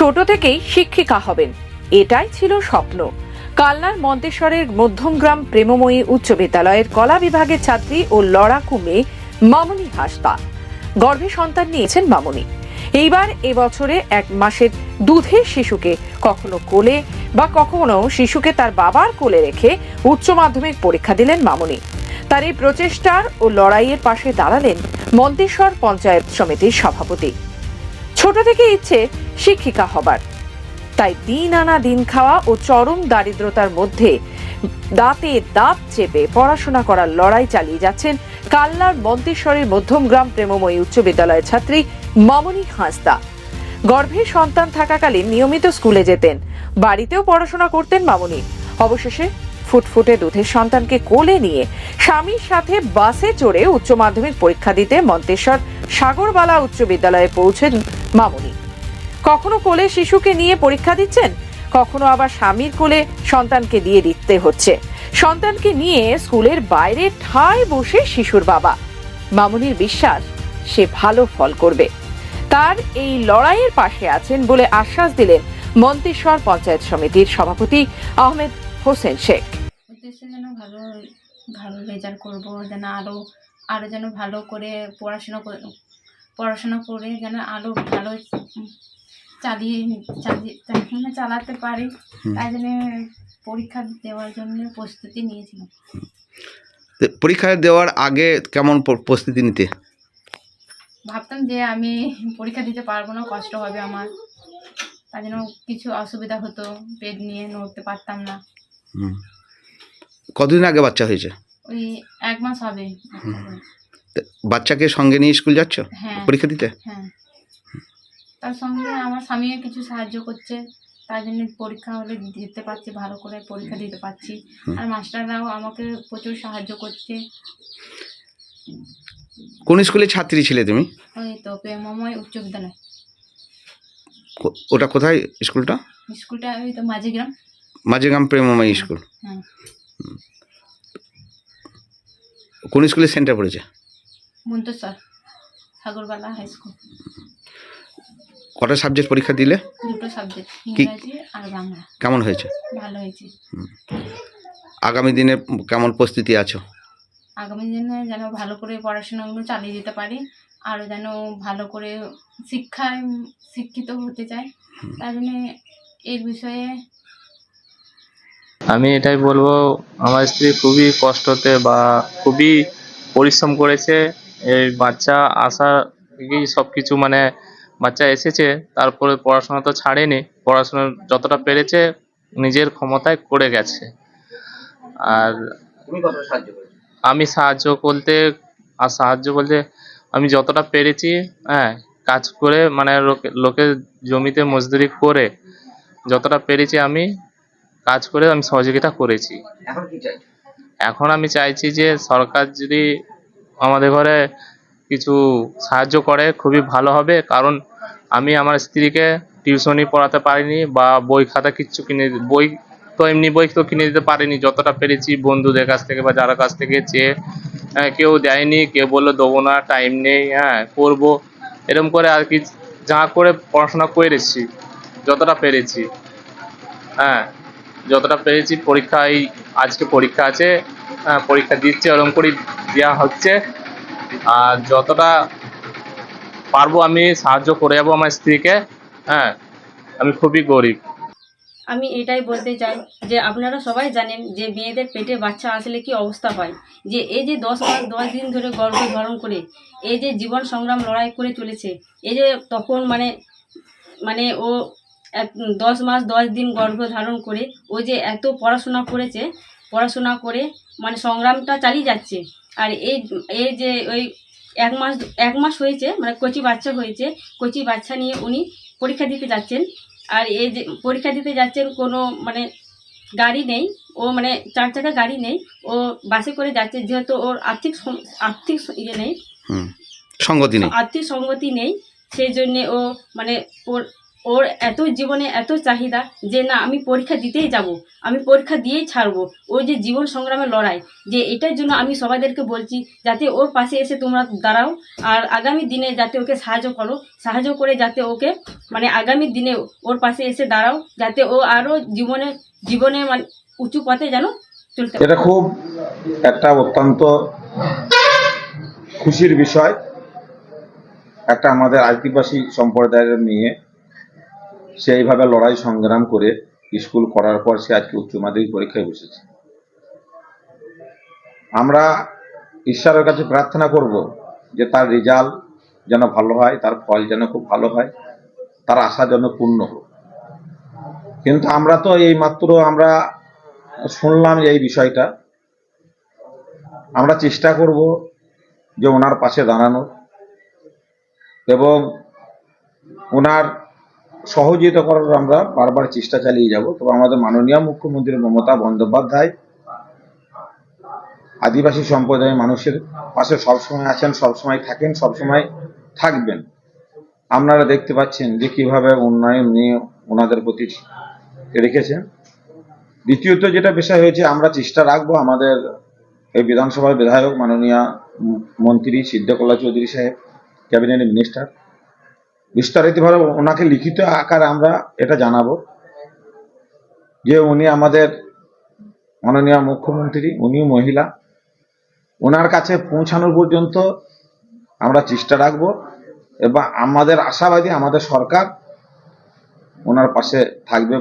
ছোট থেকেই শিক্ষিকা হবেন। এটাই ছিল স্বপ্ন। কালনার মন্তেশ্বরের মধ্যমগ্রাম প্রেমময়ী উচ্চ বিদ্যালয়ের কলা বিভাগের ছাত্রী ও লড়াকু মেয়ে মামনি হাসদা। গর্ভে সন্তান নিয়েছেন মামনি। এইবার এবছরে এক মাসের দুধের শিশুকে কখনো কোলে বা কখনো শিশুকে তার বাবার কোলে রেখে উচ্চ মাধ্যমিক পরীক্ষা দিলেন মামনি। তার এই প্রচেষ্টার ও লড়াইয়ের পাশে দাঁড়ালেন মন্তেশ্বর পঞ্চায়েত সমিতির সভাপতি। ছোট থেকে ইচ্ছে শিক্ষিকা হবার। তাই দিন আনা দিন খাওয়া ও চরম দারিদ্রতার মধ্যে দাঁতে দাঁত চেপে পড়াশোনা করার লড়াই চালিয়ে যাচ্ছেন কাল্লার মন্তেশ্বরের মধ্যমগ্রাম প্রেমময়ী উচ্চ বিদ্যালয়ের ছাত্রী মামনি হাঁসদা। গর্ভে সন্তান থাকাকালীন নিয়মিত স্কুলে যেতেন। বাড়িতেও পড়াশোনা করতেন মামনি। অবশেষে ফুটফুটে দুধের সন্তানকে কোলে নিয়ে স্বামীর সাথে বাসে চড়ে উচ্চ মাধ্যমিক পরীক্ষা দিতে মন্তেশ্বর সাগরবালা উচ্চ বিদ্যালয়ে পৌঁছেন মামনি। কখনো কোলে শিশুকে নিয়ে পরীক্ষা দিচ্ছেন? কখনো আবার স্বামীর কোলে সন্তানকে দিয়ে দিতে হচ্ছে। সন্তানকে নিয়ে স্কুলের বাইরে ঠায় বসে শিশুর বাবা। মামুনির বিশ্বাস, সে ভালো ফল করবে। তার এই লড়াইয়ের পাশে আছেন বলে আশ্বাস দিলেন মন্তেশ্বর পঞ্চায়েত সমিতির সভাপতি আহমেদ হোসেন শেখ। যেন ভালো ভালো রেজাল্ট করব, যেন আরও আরও যেন ভালো করে পড়াশোনা পড়াশোনা করে যেন আলো ভালো চালিয়ে চালিয়ে চালাতে পারি। তাই জন্য পরীক্ষা দেওয়ার জন্য প্রস্তুতি নিয়েছিলাম। পরীক্ষা দেওয়ার আগে কেমন প্রস্তুতি নিতে? ভাবতাম যে আমি পরীক্ষা দিতে পারব না কষ্ট হবে আমার। তার জন্য কিছু অসুবিধা হতো পেট নিয়ে নড়তে পারতাম না। কতদিন আগে বাচ্চা হয়েছে? ওই এক মাস হবে। বাচ্চাকে সঙ্গে নিয়ে স্কুল যাচ্ছ? হ্যাঁ। পরীক্ষা দিতে? হ্যাঁ। তার সঙ্গে আমার স্বামীও কিছু সাহায্য করছে। তার জন্য পরীক্ষা হলে দিতে পারছি ভালো করে পরীক্ষা দিতে পারছি। আর মাস্টাররাও আমাকে প্রচুর সাহায্য করছে। কোন স্কুলে ছাত্রী ছিলে তুমি? ওই তো প্রেমময় উচ্চ বিদ্যালয়। ওটা কোথায় স্কুলটা? স্কুলটা ওই তো মাঝিগ্রাম। মাঝেগ্রাম প্রেমময় স্কুল। হ্যাঁ কোন স্কুলে সেন্টার পড়েছে? মন্তসর সাগরবালা হাই স্কুল কটা সাবজেক্ট পরীক্ষা দিলে? দুটো সাবজেক্ট ইংরাজি আর বাংলা। কেমন হয়েছে? ভালো হয়েছে। আগামী দিনে কেমন প্রস্তুতি আছো? আগামী দিনে যেন ভালো করে পড়াশোনাগুলো চালিয়ে যেতে পারি আরও যেন ভালো করে শিক্ষায় শিক্ষিত হতে চাই তার জন্য এর বিষয়ে আমি এটাই বলব আমার স্ত্রী খুবই কষ্টতে বা খুবই পরিশ্রম করেছে এই বাচ্চা আসা থেকেই সব কিছু মানে বাচ্চা এসেছে তারপরে পড়াশোনা তো ছাড়েনি পড়াশোনা যতটা পেরেছে নিজের ক্ষমতায় করে গেছে। আর আমি সাহায্য বলতে আর সাহায্য বলতে আমি যতটা পেরেছি হ্যাঁ কাজ করে মানে লোকে- লোকের জমিতে মজদুরি করে যতটা পেরেছি আমি কাজ করে আমি সহযোগিতা করেছি। এখন আমি চাইছি যে সরকার যদি আমাদের ঘরে কিছু সাহায্য করে খুবই ভালো হবে। কারণ আমি আমার স্ত্রীকে টিউশনি পড়াতে পারিনি বা বই খাতা কিচ্ছু কিনে বই তো এমনি বই তো কিনে দিতে পারিনি। যতটা পেরেছি বন্ধুদের কাছ থেকে বা যারা কাছ থেকে চেয়ে হ্যাঁ, কেউ দেয়নি কেউ বলল দেবো না টাইম নেই হ্যাঁ করব। এরকম করে আর কি যা করে পড়াশোনা করেছি যতটা পেরেছি হ্যাঁ যতটা পেরেছি পরীক্ষায় আজকে পরীক্ষা আছে হ্যাঁ, পরীক্ষা দিচ্ছে ওরকম করেই দেওয়া হচ্ছে। আর যতটা পারব আমি সাহায্য করে যাব আমার স্ত্রীকে। হ্যাঁ আমি খুবই গরিব। আমি এটাই বলতে চাই যে আপনারা সবাই জানেন যে মেয়েদের পেটে বাচ্চা আসলে কি অবস্থা হয়। যে এই যে দশ মাস, দশ দিন ধরে গর্ভ ধারণ করে, এই যে জীবন সংগ্রাম লড়াই করে চলেছে, এই যে তখন মানে মানে ও দশ মাস, দশ দিন গর্ভ ধারণ করে ও যে এত পড়াশোনা করেছে, পড়াশোনা করে মানে সংগ্রামটা চালিয়ে যাচ্ছে। আর এই এই যে ওই এক মাস এক মাস হয়েছে মানে কচি বাচ্চা হয়েছে কচি বাচ্চা নিয়ে উনি পরীক্ষা দিতে যাচ্ছেন। আর এই যে পরীক্ষা দিতে যাচ্ছেন কোনো মানে গাড়ি নেই ও মানে চার চাকা গাড়ি নেই ও বাসে করে যাচ্ছে যেহেতু ওর আর্থিক আর্থিক ইয়ে নেই। হুম সঙ্গতি নেই। আর্থিক সঙ্গতি নেই সেই জন্যে ও মানে ওর ওর এত জীবনে এত চাহিদা যে না, আমি পরীক্ষা দিতেই যাব। আমি পরীক্ষা দিয়েই ছাড়বো। ওই যে জীবন সংগ্রামের লড়াই, যে এটার জন্য আমি সবাইদেরকে বলছি, যাতে ওর পাশে এসে তোমরা দাঁড়াও আর আগামী দিনে যাতে ওকে সাহায্য করো, সাহায্য করে যাতে ওকে মানে আগামী দিনে ওর পাশে এসে দাঁড়াও, যাতে ও আরও জীবনে জীবনে মানে উঁচু পথে যেন চলতে এটা খুব একটা অত্যন্ত খুশির বিষয়, একটা আমাদের আদিবাসী সম্প্রদায়ের মেয়ে। সে এইভাবে লড়াই সংগ্রাম করে স্কুল করার পর সে আজকে উচ্চ মাধ্যমিক পরীক্ষায় বসেছে। আমরা ঈশ্বরের কাছে প্রার্থনা করব যে তার রেজাল্ট যেন ভালো হয়, তার ফল যেন খুব ভালো হয়, তার আশা যেন পূর্ণ হোক। কিন্তু আমরা তো এই মাত্র আমরা শুনলাম এই বিষয়টা। আমরা চেষ্টা করব যে ওনার পাশে দাঁড়ানোর এবং ওনার সহযোগিতা করার আমরা বারবার চেষ্টা চালিয়ে যাব। তবে আমাদের মাননীয় মুখ্যমন্ত্রী মমতা বন্দ্যোপাধ্যায় আদিবাসী সম্প্রদায়ের মানুষের পাশে সবসময় আছেন, সবসময় থাকেন, সবসময় থাকবেন। আপনারা দেখতে পাচ্ছেন যে কীভাবে উন্নয়ন নিয়ে ওনাদের প্রতি রেখেছেন। দ্বিতীয়ত যেটা বিষয় হয়েছে, আমরা চেষ্টা রাখব আমাদের এই বিধানসভার বিধায়ক মাননীয় মন্ত্রী সিদ্ধকলা চৌধুরী সাহেব ক্যাবিনেট মিনিস্টার বিস্তারিতভাবে ওনাকে লিখিত আকার আমরা এটা জানাব। যে উনি আমাদের মাননীয় মুখ্যমন্ত্রী, উনিও মহিলা। ওনার কাছে পৌঁছানোর পর্যন্ত আমরা চেষ্টা রাখব এবং আমাদের আশাবাদী আমাদের সরকার ওনার পাশে থাকবে